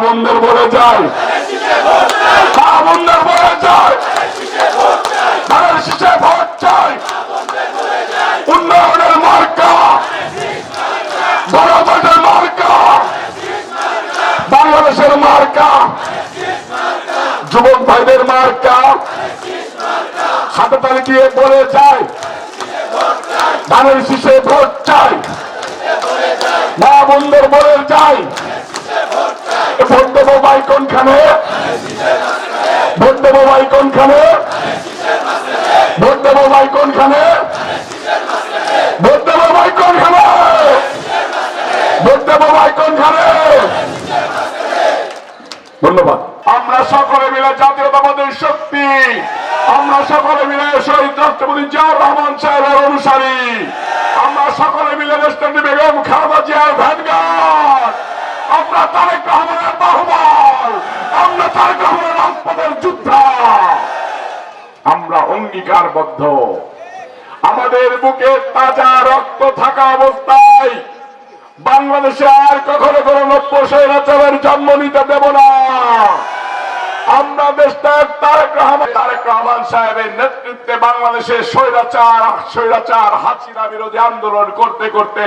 বোনদের বলে চাই। মার্কা। বাংলাদেশের মার্কা। যুবক ভাইদের মার্কা। হাতে তালি দিয়ে বলে যায়। ধানের শীষে ভোট চাই। মা বন্ধুর বলে যাই দেবো ভাই কোনখানে ভোট দেবো ভাই কোনখানে ভোট দেবো ভাই কোনখানে ভোট দেবো ভাই কোনখানে ভোট দেবো কোনখানে ধন্যবাদ। আমরা সকলে মিলে জাতীয়তাবাদের শক্তি, আমরা সকলে মিলে শহীদ রাষ্ট্রপতি জিয়াউর রহমান সাহেবের অনুসারী, আমরা সকলে মিলে রাষ্ট্রপতি বেগম খালেদা জিয়ার ভ্যানগার্ড, আমরা তারেক অঙ্গীকারবদ্ধ আমাদের বুকে তাজা রক্ত থাকা অবস্থায় বাংলাদেশে আর কখনো কোনো নব্য স্বৈরাচারের জন্ম নিতে দেব না। আমরা দেশটার তারেক রহমান তারেক রহমান সাহেবের নেতৃত্বে বাংলাদেশে স্বৈরাচার স্বৈরাচার, হাসিনা বিরোধী আন্দোলন করতে করতে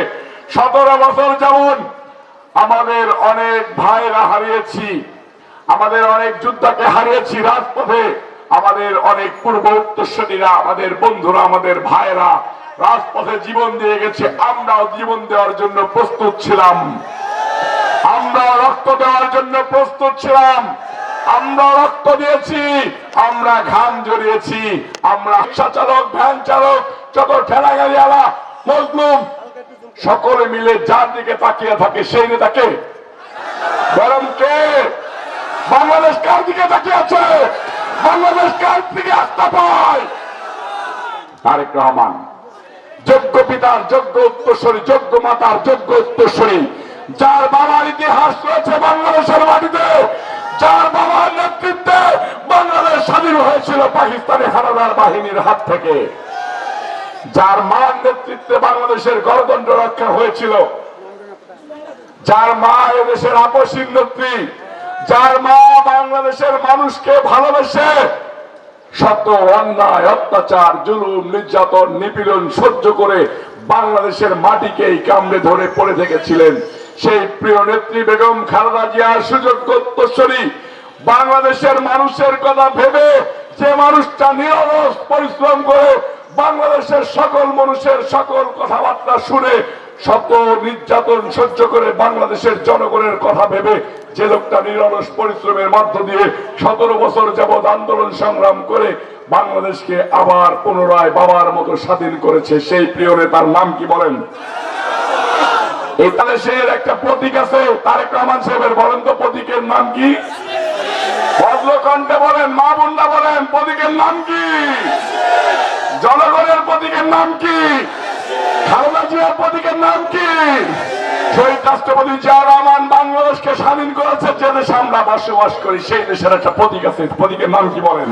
সতেরো বছর যেমন আমাদের অনেক ভাইরা হারিয়েছি। আমাদের অনেক যোদ্ধাকে হারিয়েছি রাজপথে। আমাদের অনেক পূর্ব উত্তরসূরীরা আমাদের বন্ধুরা, আমাদের ভাইরা রাজপথে জীবন দিয়ে গেছে, আমরাও জীবন দেওয়ার জন্য প্রস্তুত ছিলাম। আমরা রক্ত দেওয়ার জন্য প্রস্তুত ছিলাম। আমরা রক্ত দিয়েছি, আমরা ঘাম জড়িয়েছি, আমরা রিক্সা চালক, ভ্যান চালক, যত ঠেলা গাড়ি আলা মজলুম, সকলে মিলে যার দিকে তাকিয়ে থাকে সেই নেতাকে। বরং কে? বাংলাদেশ কার দিকে তাকিয়ে আছে? বাংলাদেশ কার দিকে আস্থা পায়। তারেক রহমান, যোগ্য পিতার, যোগ্য যোগ্য মাতার, যোগ্য যার বাবার ইতিহাস রয়েছে বাংলাদেশের মাটিতে, যার বাবার নেতৃত্বে বাংলাদেশ স্বাধীন হয়েছিল পাকিস্তানি হানাদার বাহিনীর হাত থেকে। যার মার নেতৃত্বে বাংলাদেশের গণতন্ত্র রক্ষা হয়েছিল। যার মা এদেশের আপসীন নেত্রী যার মা বাংলাদেশের মানুষকে ভালোবেসে শত অন্যায়, অত্যাচার, জুলুম, নির্যাতন, নিপীড়ন সহ্য করে বাংলাদেশের মাটিকেই কামড়ে ধরে পড়ে থেকেছিলেন। সেই প্রিয় নেত্রী বেগম খালেদা জিয়ার সুযোগ্য উত্তরস্বরী বাংলাদেশের মানুষের কথা ভেবে যে মানুষটা নিরলস পরিশ্রম করে বাংলাদেশের সকল মানুষের সকল কথাবার্তা শুনে শত নির্যাতন সহ্য করে বাংলাদেশের জনগণের কথা ভেবে যে লোকটা নিরলস পরিশ্রমের মধ্য দিয়ে সতেরো বছর যাবৎ আন্দোলন সংগ্রাম করে বাংলাদেশকে আবার পুনরায় বাবার মতো স্বাধীন করেছে, সেই প্রিয় নেতার নাম কি বলেন? এই একটা প্রতীক আছে, তারেক রহমান সাহেবের বলেন তো প্রতীকের নাম কি? বলেন, মা বলেন, প্রতীকের নাম কি? জনগণের প্রতীকের নাম কি? খালেদা জিয়ার প্রতীকের নাম কি? রাষ্ট্রপতি জিয়া রহমান বাংলাদেশকে স্বাধীন করেছে যে দেশে আমরা বসবাস করি, সেই দেশের একটা প্রতীক আছে, প্রতীকের নাম কি বলেন?